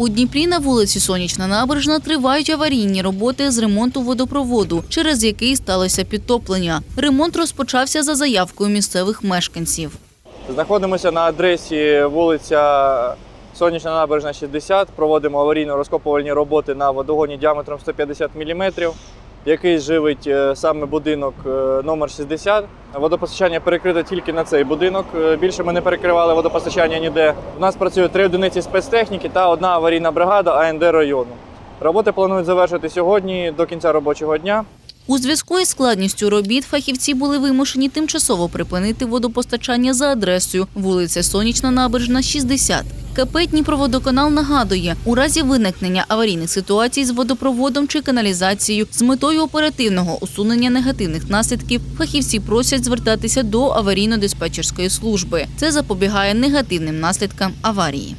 У Дніпрі на вулиці Сонячна набережна тривають аварійні роботи з ремонту водопроводу, через який сталося підтоплення. Ремонт розпочався за заявкою місцевих мешканців. Знаходимося на адресі вулиця Сонячна набережна 60. Проводимо аварійно-розкопувальні роботи на водогоні діаметром 150 мм, який живить е, саме будинок е, номер 60. Водопостачання перекрите тільки на цей будинок. Е, Більше ми не перекривали водопостачання ніде. У нас працює три одиниці спецтехніки та одна аварійна бригада АНД району. Роботи планують завершити сьогодні до кінця робочого дня. У зв'язку із складністю робіт фахівці були вимушені тимчасово припинити водопостачання за адресою вулиця Сонячна набережна, 60. КП Дніпроводоканал нагадує, у разі виникнення аварійних ситуацій з водопроводом чи каналізацією з метою оперативного усунення негативних наслідків фахівці просять звертатися до аварійно-диспетчерської служби. Це запобігає негативним наслідкам аварії.